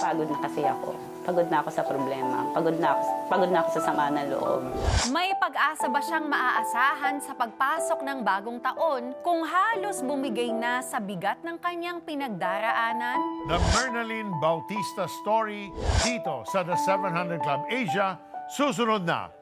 Napapagod na kasi ako. Pagod na ako sa problema. Pagod na ako, pagod na ako sa sama ng loob. May pag-asa ba siyang maaasahan sa pagpasok ng bagong taon kung halos bumigay na sa bigat ng kanyang pinagdaraanan? The Mernalyn Bautista Story dito sa The 700 Club Asia. Susunod na.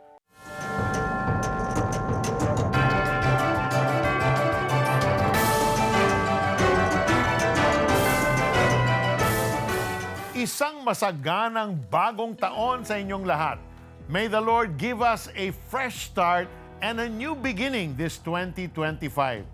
Isang masaganang bagong taon sa inyong lahat. May the Lord give us a fresh start and a new beginning this 2025.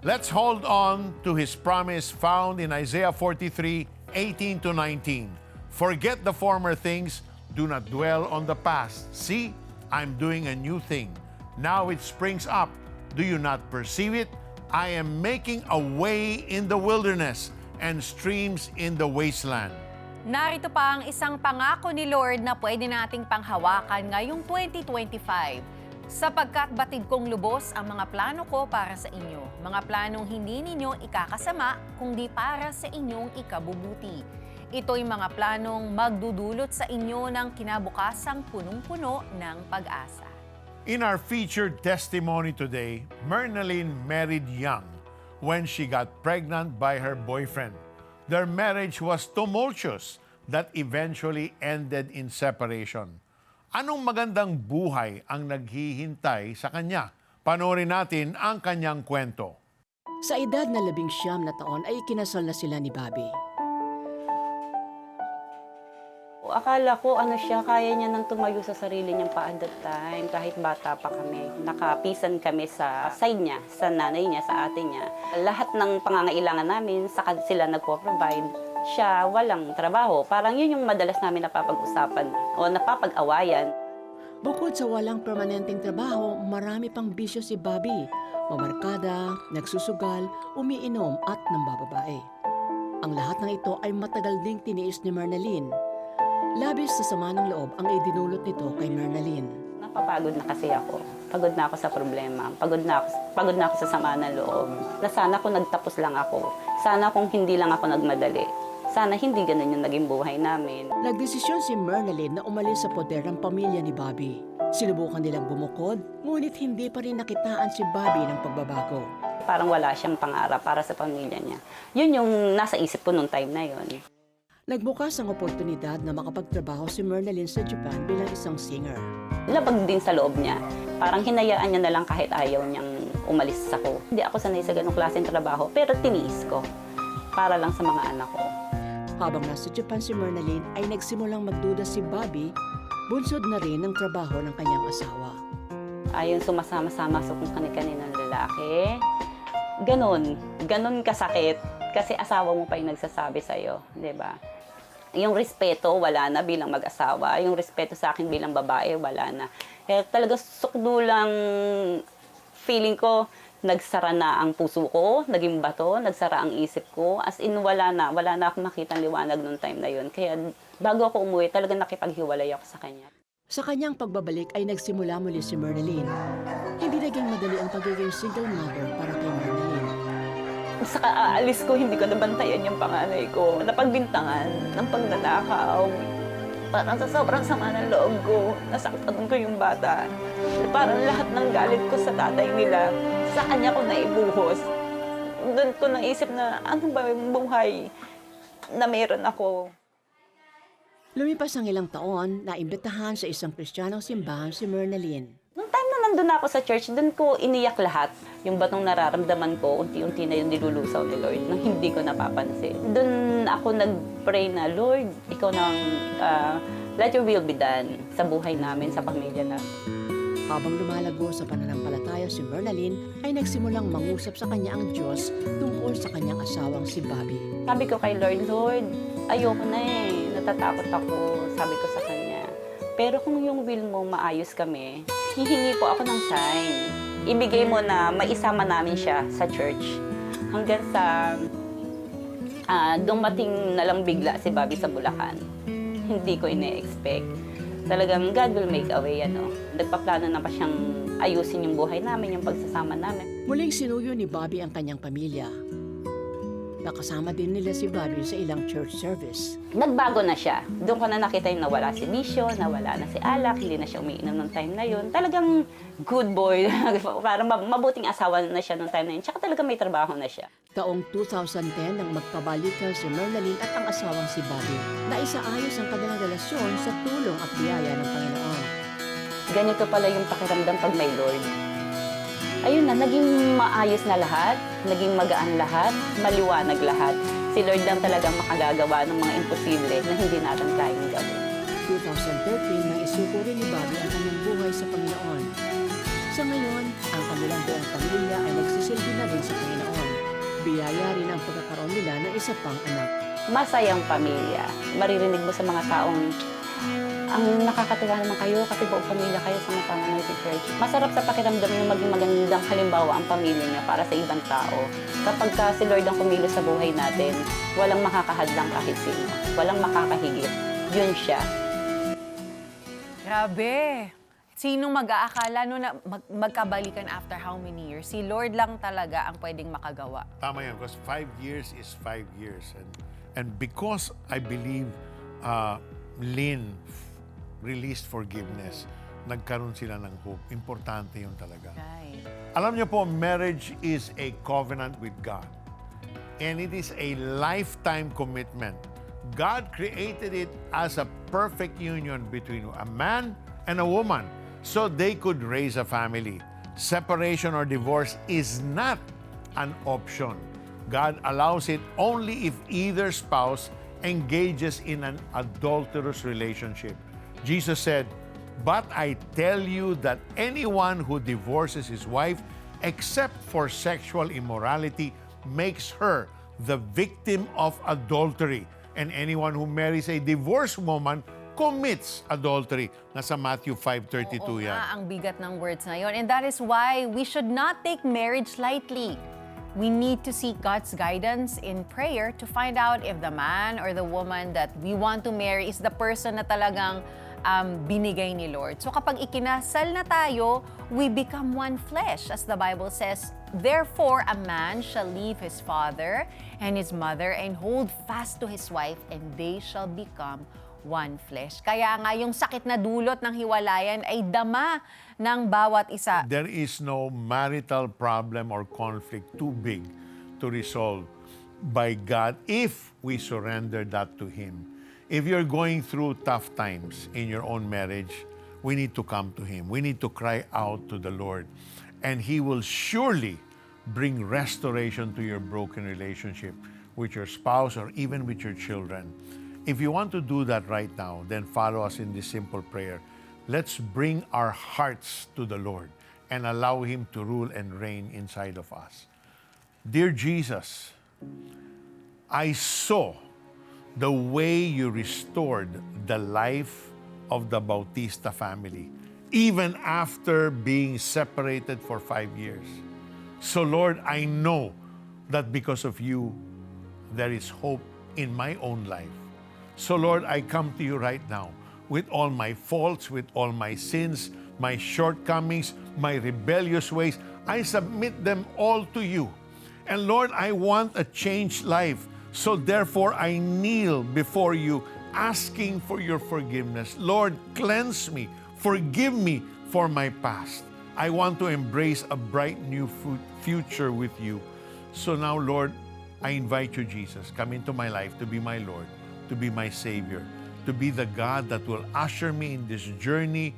Let's hold on to his promise found in Isaiah 43 18 to 19. Forget the former things, do not dwell on the past. See, I'm doing a new thing. Now it springs up. Do you not perceive it? I am making a way in the wilderness and streams in the wasteland. Narito pa ang isang pangako ni Lord na pwede nating panghawakan ngayong 2025. Sapagkat batid kong lubos ang mga plano ko para sa inyo. Mga planong hindi ninyo ikakasama, kundi para sa inyong ikabubuti. Ito'y mga planong magdudulot sa inyo ng kinabukasang punong-puno ng pag-asa. In our featured testimony today, Mernalyn married young when she got pregnant by her boyfriend. Their marriage was tumultuous that eventually ended in separation. Anong magandang buhay ang naghihintay sa kanya? Panoorin natin ang kanyang kwento. Sa edad na labing siyam na taon ay kinasal na sila ni Bobby. Akala ko ano siya, kaya niya nang tumayo sa sarili niyang pa at that time, kahit bata pa kami. Nakapisan kami sa side niya, sa nanay niya, sa ate niya. Lahat ng pangangailangan namin, sa kan- sila nagpo-provide. Siya walang trabaho. Parang yun yung madalas namin napapag-usapan o napapag-awayan. Bukod sa walang permanenteng trabaho, marami pang bisyo si Bobby. Mamarkada, nagsusugal, umiinom at nambababae. Ang lahat ng ito ay matagal ding tiniis ni Mernalyn. Labis sa sama ng loob ang idinulot nito kay Mernalyn. Napapagod na kasi ako. Pagod na ako sa problema. Pagod na ako, pagod na ako sa sama ng loob. Na sana kung nagtapos lang ako. Sana kung hindi lang ako nagmadali. Sana hindi ganun yung naging buhay namin. Nagdesisyon si Mernalyn na umalis sa poder ng pamilya ni Bobby. Sinubukan nilang bumukod, ngunit hindi pa rin nakitaan si Bobby ng pagbabago. Parang wala siyang pangarap para sa pamilya niya. Yun yung nasa isip ko nung time na yun. Nagbukas ang oportunidad na makapagtrabaho si Mernalyn sa Japan bilang isang singer. Labag din sa loob niya. Parang hinayaan niya na lang kahit ayaw niyang umalis ako. Hindi ako sanay sa ganong klaseng trabaho, pero tiniis ko. Para lang sa mga anak ko. Habang nasa Japan si Mernalyn ay nagsimulang magduda si Bobby, bunsod na rin ng trabaho ng kanyang asawa. Ayun, sumasama-sama sa kung kani-kani ng lalaki. Ganon. Ganon kasakit. Kasi asawa mo pa yung nagsasabi sa'yo. di ba? Yung respeto, wala na bilang mag-asawa. Yung respeto sa akin bilang babae, wala na. Kaya talaga sukdo lang feeling ko, nagsara na ang puso ko, naging bato, nagsara ang isip ko. As in, wala na. Wala na akong makita liwanag nung time na yun. Kaya bago ako umuwi, talaga nakipaghiwalay ako sa kanya. Sa kanyang pagbabalik ay nagsimula muli si Mernalyn. Hindi naging madali ang pagiging single mother para kay. Sa aalis ko, hindi ko nabantayan yung panganay ko. Napagbintangan ng pagnanakaw. Parang sa sobrang sama ng loob ko, nasaktan ko yung bata. Parang lahat ng galit ko sa tatay nila, sa kanya ko naibuhos. Doon ko naisip na ano ba yung buhay na meron ako. Lumipas ang ilang taon, naimbitahan sa isang kristyanong simbahan si Mernalyn. Nung time na nandun ako sa church, doon ko iniyak lahat. Yung batong nararamdaman ko, unti-unti na yung nilulusaw ni Lord nang hindi ko napapansin. Doon ako nag-pray na, Lord, ikaw nang ah, let your will be done sa buhay namin, sa pamilya namin. Habang lumalago sa pananampalataya si Mernalyn, ay nagsimulang mangusap sa kanya ang Diyos tungkol sa kanyang asawang si Bobby. Sabi ko kay Lord, Lord, ayoko na eh. Natatakot ako, sabi ko sa kanya. Pero kung yung will mo maayos kami, hihingi po ako ng sign. Ibigay mo na maisama namin siya sa church. Hanggang sa ah, dumating na lang bigla si Bobby sa Bulacan. Hindi ko ine-expect. Talagang God will make a way, ano. Nagpaplano na pa siyang ayusin yung buhay namin, yung pagsasama namin. Muling sinuyo ni Bobby ang kanyang pamilya. Nakasama din nila si Bobby sa ilang church service. nagbago na siya. Doon ko na nakita yung nawala si Bisyo, nawala na si Alak, hindi na siya umiinom ng time na yun. Talagang good boy. Parang mab- mabuting asawa na siya nung time na yun. Tsaka talagang may trabaho na siya. Taong 2010 nang magpabalikan si Merlin at ang asawang si Bobby na isaayos ang kanilang relasyon sa tulong at biyaya ng Panginoon. Ganito pala yung pakiramdam pag may Lord. Ayun na, naging maayos na lahat, naging magaan lahat, maliwanag lahat. Si Lord lang talagang makagagawa ng mga imposible na hindi natin kayang gawin. 2013 nang isuko rin ni Bobby ang kanyang buhay sa Panginoon. Sa ngayon, ang kanilang buong pamilya ay nagsisilbi na rin sa Panginoon. Biyaya rin ang pagkakaroon nila ng isa pang anak. Masayang pamilya. Maririnig mo sa mga taong ang nakakatuwa naman kayo kasi buong pamilya kayo sama-sama na sa church. Masarap sa pakiramdam yung maging magandang halimbawa ang pamilya niya para sa ibang tao. Kapag ka si Lord ang kumilos sa buhay natin, walang makakahadlang kahit sino. Walang makakahigit. Yun siya. Grabe. Sinong mag-aakala no na mag- magkabalikan after how many years? Si Lord lang talaga ang pwedeng makagawa. Tama yan, because five years is five years. And, and because I believe uh, Lynn released forgiveness, nagkaroon sila ng hope. Importante yun talaga. Right. Alam niyo po, marriage is a covenant with God. And it is a lifetime commitment. God created it as a perfect union between a man and a woman so they could raise a family. Separation or divorce is not an option. God allows it only if either spouse engages in an adulterous relationship. Jesus said, But I tell you that anyone who divorces his wife except for sexual immorality makes her the victim of adultery. And anyone who marries a divorced woman commits adultery. Nasa Matthew 5.32 Oo yan. nga, ang bigat ng words na yon. And that is why we should not take marriage lightly. We need to seek God's guidance in prayer to find out if the man or the woman that we want to marry is the person na talagang um, binigay ni Lord. So kapag ikinasal na tayo, we become one flesh. As the Bible says, Therefore, a man shall leave his father and his mother and hold fast to his wife, and they shall become one flesh. Kaya nga yung sakit na dulot ng hiwalayan ay dama ng bawat isa. There is no marital problem or conflict too big to resolve by God if we surrender that to Him. If you're going through tough times in your own marriage, we need to come to Him. We need to cry out to the Lord. And He will surely bring restoration to your broken relationship with your spouse or even with your children. If you want to do that right now, then follow us in this simple prayer. Let's bring our hearts to the Lord and allow Him to rule and reign inside of us. Dear Jesus, I saw the way you restored the life of the Bautista family, even after being separated for five years. So, Lord, I know that because of you, there is hope in my own life. So, Lord, I come to you right now with all my faults, with all my sins, my shortcomings, my rebellious ways. I submit them all to you. And Lord, I want a changed life. So, therefore, I kneel before you, asking for your forgiveness. Lord, cleanse me, forgive me for my past. I want to embrace a bright new fu- future with you. So now, Lord, I invite you, Jesus, come into my life to be my Lord, to be my Savior, to be the God that will usher me in this journey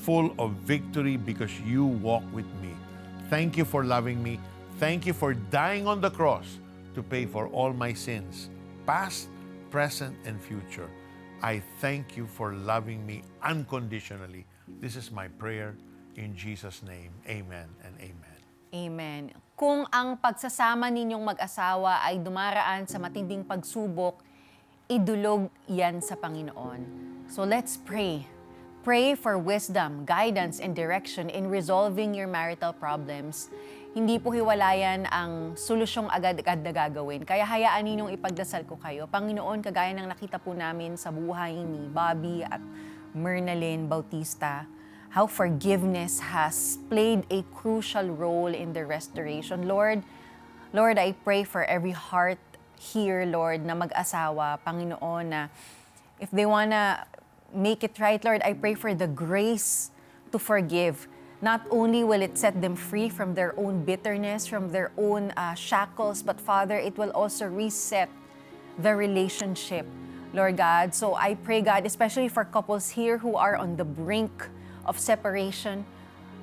full of victory because you walk with me. Thank you for loving me. Thank you for dying on the cross to pay for all my sins, past, present, and future. I thank you for loving me unconditionally. This is my prayer in Jesus' name. Amen and amen. Amen. Kung ang pagsasama ninyong mag-asawa ay dumaraan sa matinding pagsubok, idulog yan sa Panginoon. So let's pray. Pray for wisdom, guidance, and direction in resolving your marital problems. Hindi po hiwalayan ang solusyong agad-agad na gagawin. Kaya hayaan ninyong ipagdasal ko kayo. Panginoon, kagaya ng nakita po namin sa buhay ni Bobby at Mernalyn Bautista, how forgiveness has played a crucial role in the restoration. Lord, Lord, I pray for every heart here, Lord, na mag-asawa, Panginoon, na if they wanna make it right, Lord, I pray for the grace to forgive. Not only will it set them free from their own bitterness, from their own uh, shackles, but Father, it will also reset the relationship, Lord God. So I pray, God, especially for couples here who are on the brink of separation,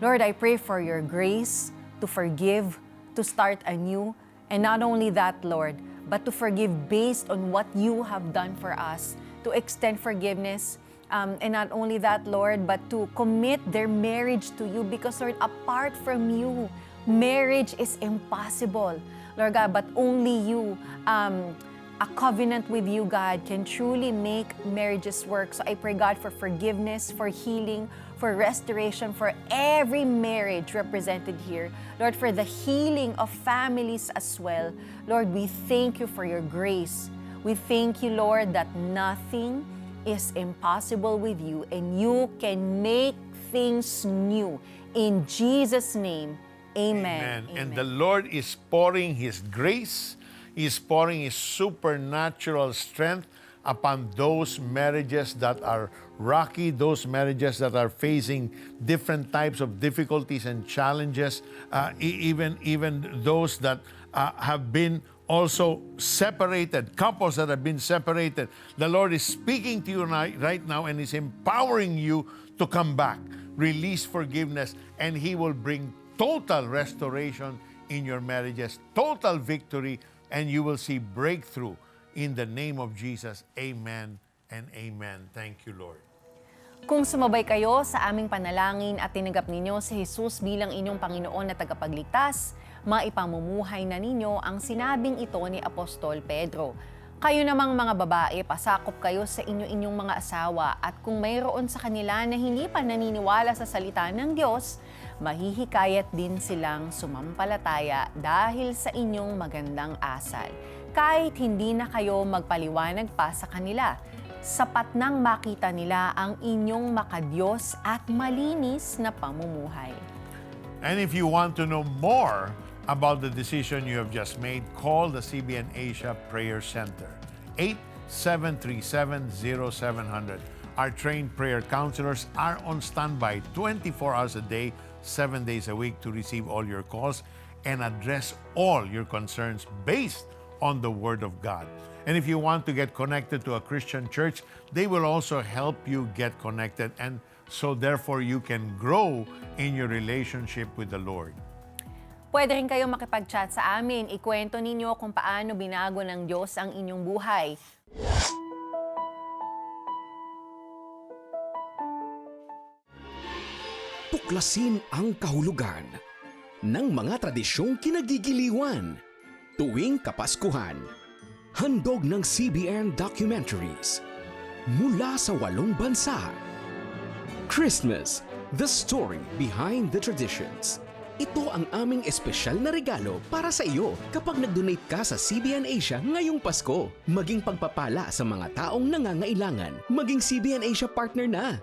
Lord, I pray for your grace to forgive, to start anew. And not only that, Lord, but to forgive based on what you have done for us, to extend forgiveness. Um, and not only that, Lord, but to commit their marriage to you because, Lord, apart from you, marriage is impossible, Lord God, but only you. Um, a covenant with you, God, can truly make marriages work. So I pray, God, for forgiveness, for healing, for restoration, for every marriage represented here. Lord, for the healing of families as well. Lord, we thank you for your grace. We thank you, Lord, that nothing is impossible with you and you can make things new. In Jesus' name, amen. And the Lord is pouring His grace, He is pouring His supernatural strength upon those marriages that are rocky, those marriages that are facing different types of difficulties and challenges, uh, even, even those that uh, have been also separated, couples that have been separated. The Lord is speaking to you right now and is empowering you to come back, release forgiveness, and He will bring total restoration in your marriages, total victory, and you will see breakthrough in the name of Jesus. Amen and amen. Thank you, Lord. Kung sumabay kayo sa aming panalangin at tinanggap ninyo si Jesus bilang inyong Panginoon at tagapagligtas, maipamumuhay na ninyo ang sinabing ito ni Apostol Pedro. Kayo namang mga babae, pasakop kayo sa inyo-inyong mga asawa at kung mayroon sa kanila na hindi pa naniniwala sa salita ng Diyos, mahihikayat din silang sumampalataya dahil sa inyong magandang asal. Kahit hindi na kayo magpaliwanag pa sa kanila, sapat nang makita nila ang inyong makadiyos at malinis na pamumuhay. And if you want to know more about the decision you have just made, call the CBN Asia Prayer Center, 8737-0700. Our trained prayer counselors are on standby 24 hours a day, 7 days a week to receive all your calls and address all your concerns based on the Word of God. And if you want to get connected to a Christian church, they will also help you get connected and so therefore you can grow in your relationship with the Lord. Pwede rin kayong makipag-chat sa amin. Ikwento ninyo kung paano binago ng Diyos ang inyong buhay. tuklasin ang kahulugan ng mga tradisyong kinagigiliwan tuwing Kapaskuhan. Handog ng CBN Documentaries mula sa walong bansa. Christmas, the story behind the traditions. Ito ang aming espesyal na regalo para sa iyo kapag nag-donate ka sa CBN Asia ngayong Pasko. Maging pagpapala sa mga taong nangangailangan. Maging CBN Asia partner na.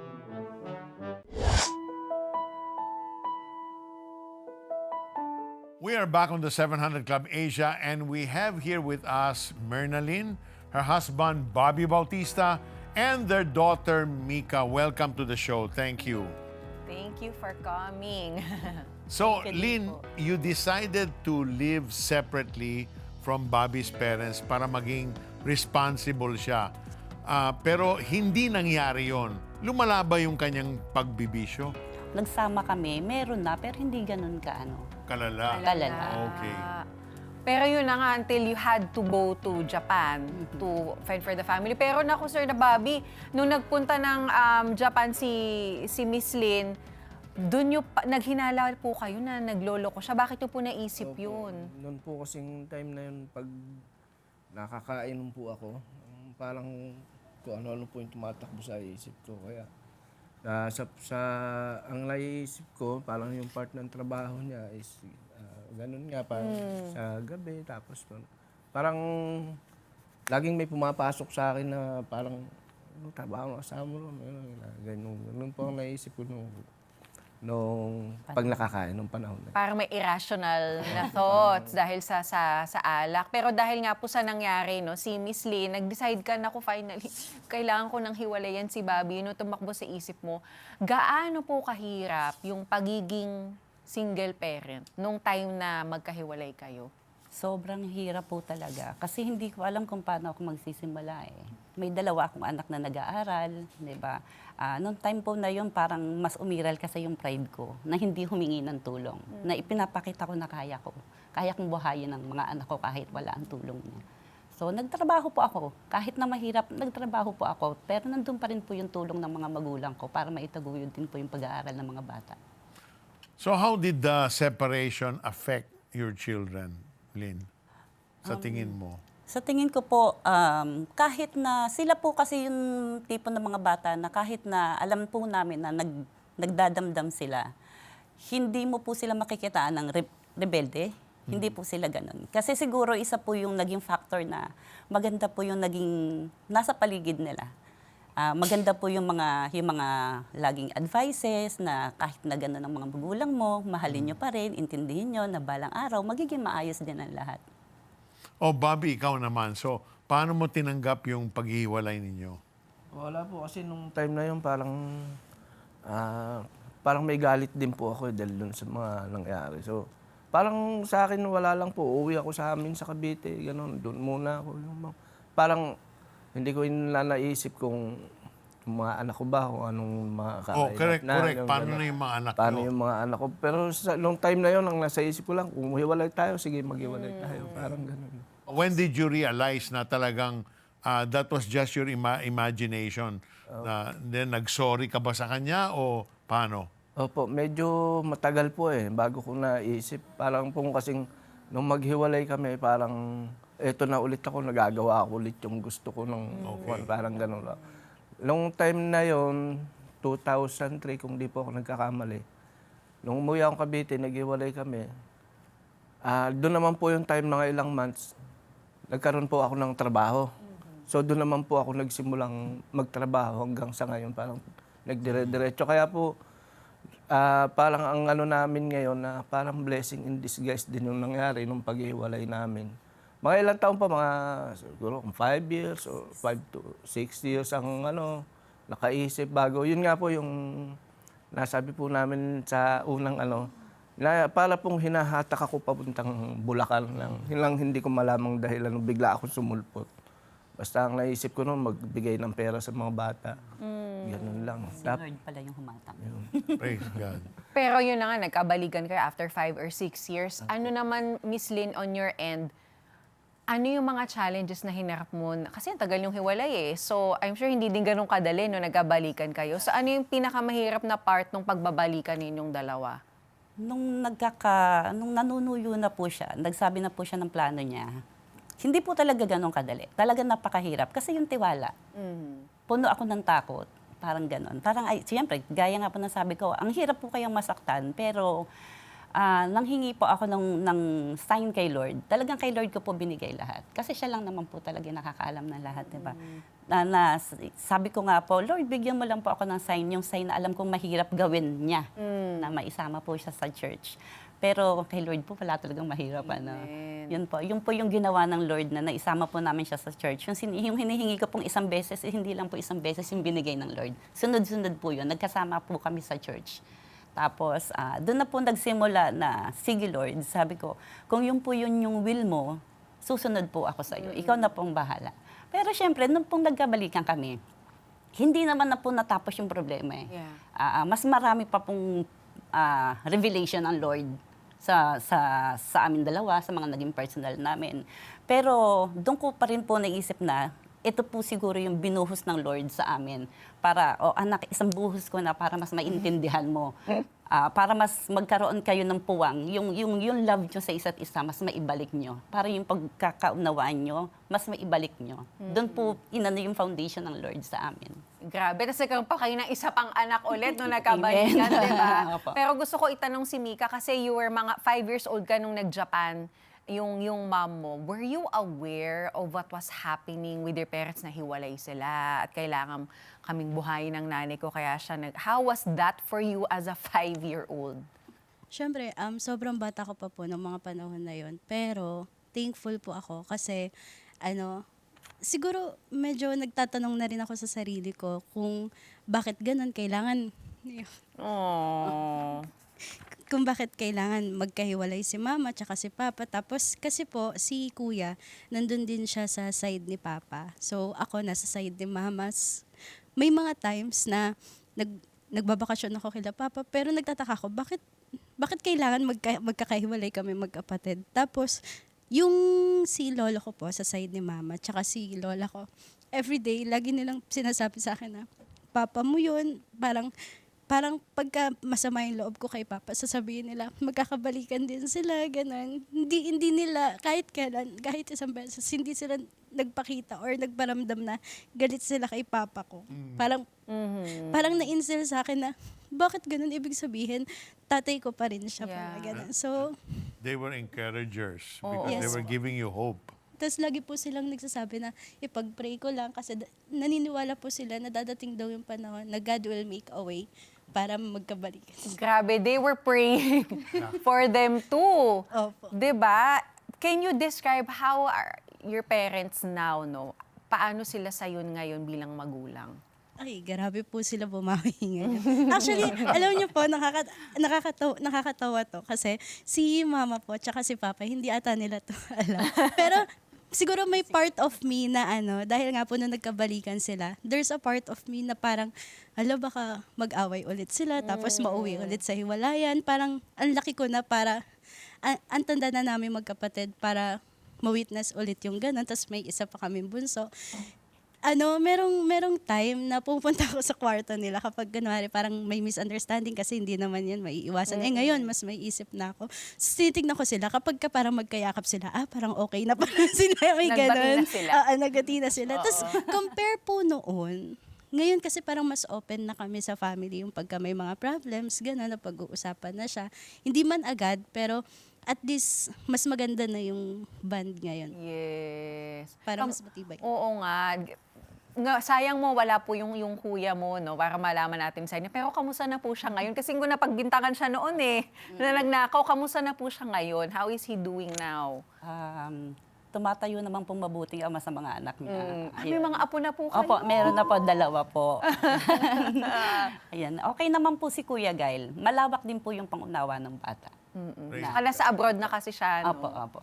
We are back on the 700 Club Asia and we have here with us Mernalyn, her husband Bobby Bautista, and their daughter Mika. Welcome to the show. Thank you. Thank you for coming. So, Lynn, you decided to live separately from Bobby's parents para maging responsible siya. Ah, pero hindi nangyari yon. Lumala ba yung kanyang pagbibisyo? Nagsama kami, meron na, pero hindi ganun ka, ano. Kalala. Kalala. Okay. Pero yun na nga, until you had to go to Japan to fend for the family. Pero naku, Sir na Bobby, nung nagpunta ng um, Japan si, si Miss Lynn, doon yung pa- naghinala po kayo na naglolo ko siya. Bakit niyo po naisip yun? Noon po kasing time na yun, pag nakakainom po ako, parang kung ano-ano po yung tumatakbo sa isip ko. Kaya na sa, sa ang naisip ko, parang yung part ng trabaho niya is ah, ganun nga, parang sa gabi. Tapos parang, parang laging may pumapasok sa akin na parang "Ano, trabaho ng kasama mo. Ganun, ganun po ang naisip ko nung nung pag nakakain nung panahon na. yun. Parang may irrational na thoughts dahil sa, sa sa alak. Pero dahil nga po sa nangyari, no, si Miss Lee, nag-decide ka na ko finally, kailangan ko nang hiwalayan si Bobby, no, tumakbo sa isip mo. Gaano po kahirap yung pagiging single parent nung time na magkahiwalay kayo? Sobrang hirap po talaga. Kasi hindi ko alam kung paano ako magsisimula eh. May dalawa akong anak na nag-aaral, di ba? Ah, noong time po na yun, parang mas umiral kasi yung pride ko na hindi humingi ng tulong. Na ipinapakita ko na kaya ko. Kaya kong buhayin ng mga anak ko kahit wala ang tulong niya. So, nagtrabaho po ako. Kahit na mahirap, nagtrabaho po ako. Pero nandun pa rin po yung tulong ng mga magulang ko para maitaguyod din po yung pag-aaral ng mga bata. So how did the separation affect your children, Lynn? Sa tingin mo? Sa tingin ko po, um, kahit na sila po kasi yung tipo ng mga bata na kahit na alam po namin na nag, nagdadamdam sila, hindi mo po sila makikitaan ng re- rebelde. Hindi po sila ganun. Kasi siguro isa po yung naging factor na maganda po yung naging nasa paligid nila. Ah, maganda po yung mga yung mga laging advices na kahit na gano'n ang mga magulang mo, mahalin nyo pa rin, intindihin nyo na balang araw, magiging maayos din ang lahat. O Bobby, ikaw naman. So, paano mo tinanggap yung paghihiwalay ninyo? Wala po kasi nung time na yun parang ah, parang may galit din po ako eh, dahil dun sa mga nangyari. So parang sa akin wala lang po. Uwi ako sa amin sa Cavite, ganun. Doon muna ako. Yung mga- Parang hindi ko na naisip kung yung mga anak ko ba kung anong mga Oh, correct, na, correct. yung Paano ganun. na yung mga anak Paano nyo? yung mga anak ko. Pero sa, nung time na yun, ang nasa isip ko lang, kung hiwalay tayo, sige maghiwalay tayo. Parang ganun. When did you realize na talagang ah, that was just your ima- imagination? Na, then, nag-sorry ka ba sa kanya o paano? Opo, medyo matagal po eh, bago ko naisip. Parang pong kasing nung maghiwalay kami, parang eto na ulit ako, nagagawa ako ulit yung gusto ko ng parang gano'n lang. Nung time na yon 2003, kung di po ako nagkakamali, nung umuwi akong Cavite, naghiwalay kami, ah doon naman po yung time mga ilang months, nagkaroon po ako ng trabaho. So doon naman po ako nagsimulang magtrabaho hanggang sa ngayon, parang nagdire-diretso. Kaya po, Ah, parang ang ano namin ngayon na parang blessing in disguise din yung nangyari nung paghiwalay namin. Mga ilang taon pa, mga siguro 5 years or 5 to 6 years ang ano, nakaisip bago. Yun nga po yung nasabi po namin sa unang ano, na para pong hinahatak ako papuntang Bulacan lang. Yun lang hindi ko malamang dahilan nung bigla ako sumulpot. Basta ang naisip ko noon, magbigay ng pera sa mga bata. Ganun lang. Si Tap- Lord pala yung humatang. Praise God. Pero yun na nga, nagkabalikan kayo after five or six years. Ano naman, Miss Lynn, on your end, ano yung mga challenges na hinarap mo? Kasi ang tagal yung hiwalay eh. So, I'm sure hindi din ganun kadali no nagkabalikan kayo. So, ano yung pinakamahirap na part ng pagbabalikan ninyong dalawa? Nung nagkaka, nung nanunuyo na po siya, nagsabi na po siya ng plano niya, hindi po talaga ganun kadali. Talaga napakahirap. Kasi yung tiwala. Puno ako ng takot. Parang ganun. Parang, ay, siyempre, gaya nga po ng sabi ko, ang hirap po kayang masaktan, pero ah, nanghingi po ako ng, ng sign kay Lord. Talagang kay Lord ko po binigay lahat. Kasi siya lang naman po talaga yung nakakaalam ng lahat, di ba? Na, na, sabi ko nga po, Lord, bigyan mo lang po ako ng sign, yung sign na alam kong mahirap gawin niya, na maisama po siya sa church. Pero kay Lord po, wala talagang mahirap. Ano. Yun po. Yun po yung ginawa ng Lord na naisama po namin siya sa church. Yung, sin- yung hinihingi ko pong isang beses, eh, hindi lang po isang beses yung binigay ng Lord. Sunod-sunod po yun. Nagkasama po kami sa church. Tapos, ah, doon na po nagsimula na, sige Lord, sabi ko, kung yun po yun yung will mo, susunod po ako sa iyo. Ikaw na pong bahala. Pero syempre, nung pong nagkabalikan kami, hindi naman na po natapos yung problema eh. Yeah. Ah, ah, mas marami pa pong ah, revelation ng Lord sa sa sa amin dalawa, sa mga naging personal namin. Pero doon ko pa rin po naisip na ito po siguro yung binuhos ng Lord sa amin para o anak isang buhos ko na para mas maintindihan mo. Ah, para mas magkaroon kayo ng puwang, yung yung yung love nyo sa isa't isa mas maibalik nyo. Para yung pagkakaunawaan nyo, mas maibalik nyo. Doon po inano yung foundation ng Lord sa amin. Grabe, tapos nagkaroon pa kayo ng isa pang anak ulit nung nagkabalikan, di ba? Pero gusto ko itanong si Mika kasi you were mga five years old ka nung nag-Japan. Yung, yung mom mo, were you aware of what was happening with your parents na hiwalay sila at kailangan kaming buhayin ng nanay ko kaya siya nag... How was that for you as a five-year-old? Siyempre, um, sobrang bata ko pa po ng mga panahon na yon. Pero, thankful po ako kasi, ano, siguro medyo nagtatanong na rin ako sa sarili ko kung bakit ganun kailangan, Oh. Kung bakit kailangan magkahiwalay si mama tsaka si papa. Tapos, kasi po, si kuya, nandun din siya sa side ni papa. So, ako nasa side ni mama. May mga times na nag, nagbabakasyon ako kila papa, pero nagtataka ako, bakit bakit kailangan magka, magkakahiwalay kami magkapatid? Tapos, yung si lolo ko po sa side ni mama, tsaka si lola ko, everyday, lagi nilang sinasabi sa akin na, papa mo yun, parang, parang pagka masama yung loob ko kay papa, sasabihin nila, magkakabalikan din sila, ganun. Hindi, hindi nila, kahit kailan, kahit isang beses, hindi sila nagpakita or nagparamdam na galit sila kay papa ko. Parang, parang na-insel sa akin na, bakit ganun? Ibig sabihin, tatay ko pa rin siya. Yeah. ganun. So, They were encouragers Oo. because they Yes were po. giving you hope. Tapos lagi po silang nagsasabi na ipag-pray ko lang kasi da- naniniwala po sila na dadating daw yung panahon na God will make a way para magkabalikan. Grabe, they were praying for them too. Opo. 'Di ba? Can you describe how are your parents now, no? Paano sila sa ngayon bilang magulang? Ay, grabe po sila bumawi ngayon. Actually, alam niyo po, nakaka, nakakatawa, nakakatawa to kasi si mama po tsaka si papa, hindi ata nila to alam. Pero siguro may part of me na ano, dahil nga po nung nagkabalikan sila, there's a part of me na parang, alo baka mag-away ulit sila, tapos mauwi ulit sa hiwalayan. Parang ang laki ko na para, an, ang tanda na namin magkapatid para ma-witness ulit yung ganun. Tapos may isa pa kaming bunso ano, merong merong time na pupunta ako sa kwarto nila kapag ganwari parang may misunderstanding kasi hindi naman yan maiiwasan. Eh ngayon, mas may isip na ako. So, titignan ko sila kapag ka parang magkayakap sila, ah, parang okay na parang sila, may Nagbati ganun. na sila. Ah, nagati na sila. Tapos, compare po noon, ngayon kasi parang mas open na kami sa family yung pagka may mga problems, gano'n, na pag-uusapan na siya. Hindi man agad, pero at least mas maganda na yung band ngayon. Yes. Para mas matibay. Oo nga. Nga, sayang mo wala po yung yung kuya mo no para malaman natin sa inyo. Pero kamusta na po siya ngayon? Kasi kung napagbintangan siya noon eh. Na nagnakaw, kamusta na po siya ngayon? How is he doing now? Um, tumatayo naman pong mabuti ang ama sa mga anak niya. Mm. Ah, may mga apo na po kayo. Opo, meron na po, dalawa po. Ayan, okay naman po si Kuya Gail. Malawak din po yung pangunawa ng bata. Praise Saka nasa abroad na kasi siya. No? Opo, opo.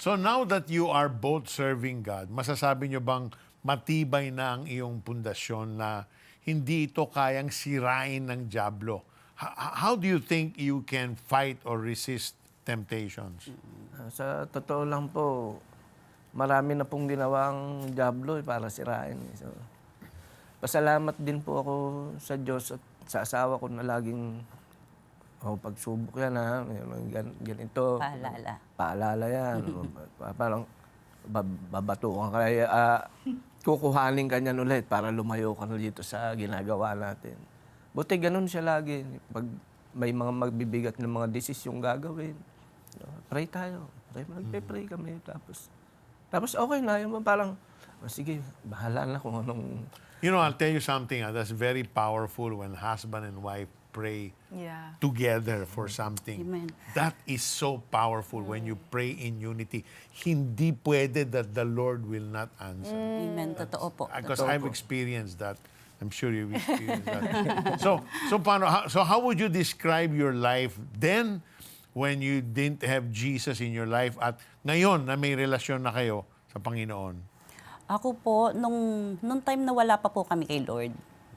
So now that you are both serving God, masasabi nyo bang matibay na ang iyong pundasyon na hindi ito kayang sirain ng Diablo? H- how do you think you can fight or resist temptations? Ah, Sa totoo lang po, marami na pong ginawang Diablo eh, para sirain. eh. So, pasalamat din po ako sa Diyos at sa asawa ko na laging oh, pagsubok yan ha, gan- ganito. Paalala. Paalala yan. Pa- Parang bab- babatukan ka. ah, kukuhanin ka niyan ulit para lumayo ka na dito sa ginagawa natin. Buti ganun siya lagi. Pag may mga magbibigat ng mga desisyon gagawin, pray tayo. Pray, magpe-pray kami. Tapos, tapos okay na. Yung parang, "Oh, sige, bahala na kung anong... You know, I'll tell you something. ah, that's very powerful when husband and wife pray Yeah. together for something. Amen. That is so powerful when you pray in unity. Hindi pwede that the Lord will not answer. Amen, totoo po. Because I've experienced that. I'm sure you've experienced that. so, so, paano, how, so how would you describe your life then when you didn't have Jesus in your life at ngayon na may relasyon na kayo sa Panginoon? Ako po, nung, nung time na wala pa po kami kay Lord,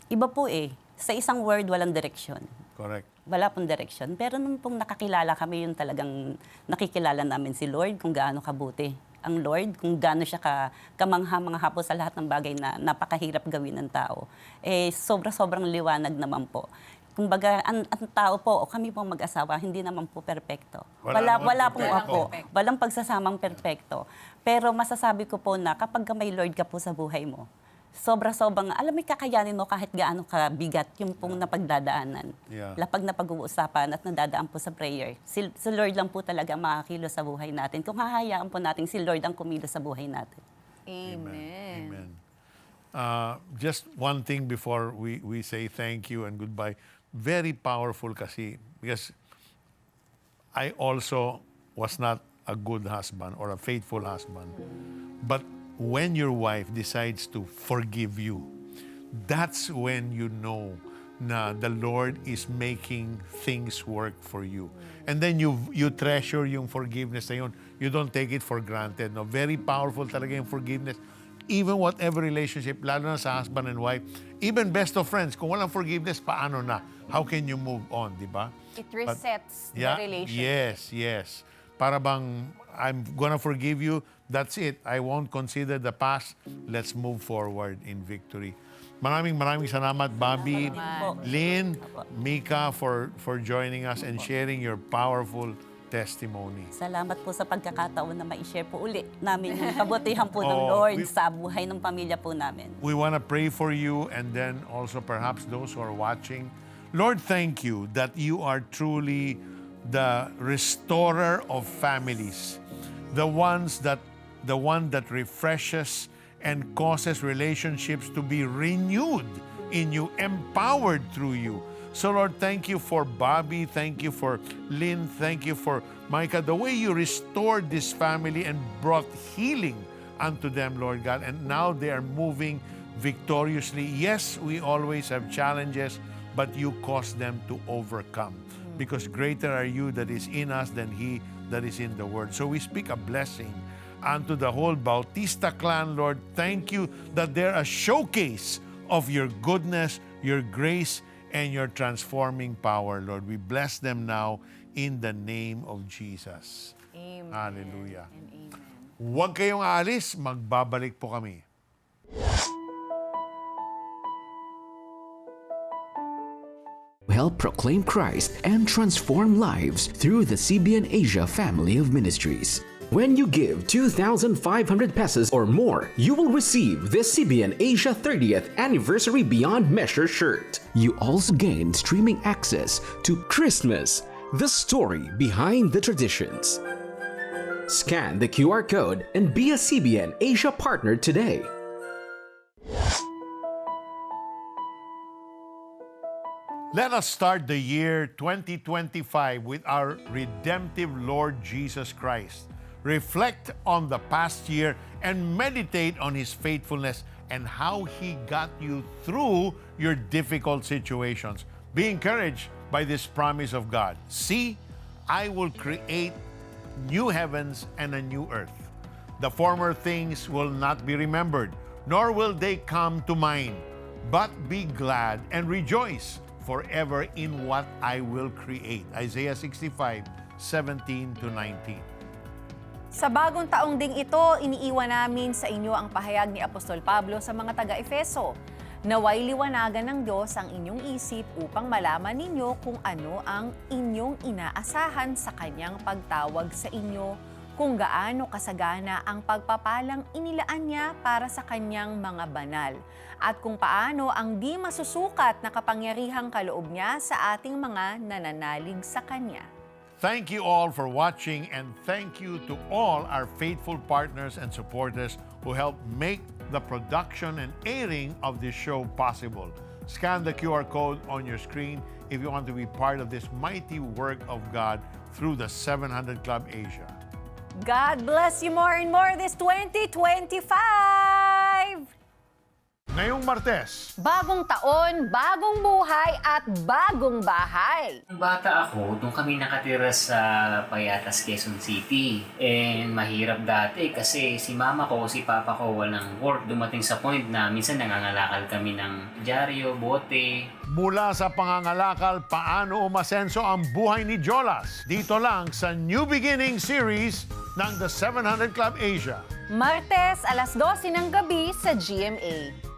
iba po eh. Sa isang word, walang direksyon. Correct. Wala pong direksyon. Pero nung pong nakakilala kami, yung talagang nakikilala namin si Lord kung gaano kabuti ang Lord, kung gaano siya ka, kamangha-mangha po sa lahat ng bagay na napakahirap gawin ng tao. Eh, sobra-sobrang liwanag naman po. Kumbaga, ang, ang tao po, o kami po mag-asawa, hindi naman po perpekto. Wala Wala, wala pong ako. Walang pagsasamang perpekto. Pero masasabi ko po na kapag ka may Lord ka po sa buhay mo, sobra-sobrang, alam mo, kakayanin mo kahit gaano kabigat yung pong napagdadaanan. Yeah. Lapag na pag-uusapan at nadadaan po sa prayer. Si, si Lord lang po talaga makakilos sa buhay natin. Kung hahayaan po natin si Lord ang kumilos sa buhay natin. Amen. Amen. Uh, just one thing before we, we say thank you and goodbye. Very powerful kasi because I also was not a good husband or a faithful husband. But when your wife decides to forgive you, that's when you know na the Lord is making things work for you. And then you you treasure yung forgiveness na yun. You don't take it for granted. No? Very powerful talaga yung forgiveness. Even whatever relationship, lalo na sa husband and wife, even best of friends, kung walang forgiveness, paano na? How can you move on, di ba? It resets Yeah? the relationship. Yes, yes. Para bang, I'm gonna forgive you, that's it. I won't consider the past. Let's move forward in victory. Maraming maraming salamat, Bobby. Lynn, Mika, for, for joining us and sharing your powerful testimony. Salamat po sa pagkakataon na ma-share po uli namin yung kabutihan po ng Oh, Lord we- sa buhay ng pamilya po namin. We want to pray for you and then also perhaps those who are watching. Lord, thank you that you are truly the restorer of families, the ones that the one that refreshes and causes relationships to be renewed in you, empowered through you. So, Lord, thank you for Bobby. Thank you for Lynn. Thank you for Micah. The way you restored this family and brought healing unto them, Lord God. And now they are moving victoriously. Yes, we always have challenges, but you cause them to overcome. Because greater are you that is in us than he that is in the world. So we speak a blessing unto the whole Bautista clan, Lord. Thank you that they're a showcase of your goodness, your grace, and your transforming power, Lord. We bless them now in the name of Jesus. Amen. Hallelujah. And amen. Huwag kayong aalis, magbabalik po kami. help proclaim Christ and transform lives through the CBN Asia family of ministries. When you give 2,500 pesos or more, you will receive this CBN Asia 30th Anniversary Beyond Measure shirt. You also gain streaming access to Christmas, the story behind the traditions. Scan the QR code and be a CBN Asia partner today. Let us start the year 2025 with our redemptive Lord Jesus Christ. Reflect on the past year and meditate on his faithfulness and how he got you through your difficult situations. Be encouraged by this promise of God. See, I will create new heavens and a new earth. The former things will not be remembered, nor will they come to mind. But be glad and rejoice forever in what I will create. Isaiah 65, 17 to 19. Sa bagong taong ding ito, iniiwan namin sa inyo ang pahayag ni Apostol Pablo sa mga taga-Efeso. Naway liwanagan ng Diyos ang inyong isip upang malaman ninyo kung ano ang inyong inaasahan sa kanyang pagtawag sa inyo, kung gaano kasagana ang pagpapalang inilaan niya para sa kanyang mga banal, at kung paano ang di masusukat na kapangyarihang kaloob niya sa ating mga nananalig sa kanya. Thank you all for watching and thank you to all our faithful partners and supporters who help make the production and airing of this show possible. Scan the QR code on your screen if you want to be part of this mighty work of God through the 700 Club Asia. God bless you more and more this 2025! Ngayong Martes, Bagong taon, bagong buhay at bagong bahay. Nung bata ako, doon kami nakatira sa Payatas, Quezon City. And mahirap dati kasi si mama ko, si papa ko walang work. Dumating sa point na minsan nangangalakal kami ng dyaryo, bote. mula sa pangangalakal, paano umasenso ang buhay ni Jolas? Dito lang sa New Beginning series ng The 700 Club Asia. Martes, alas 12 ng gabi sa GMA.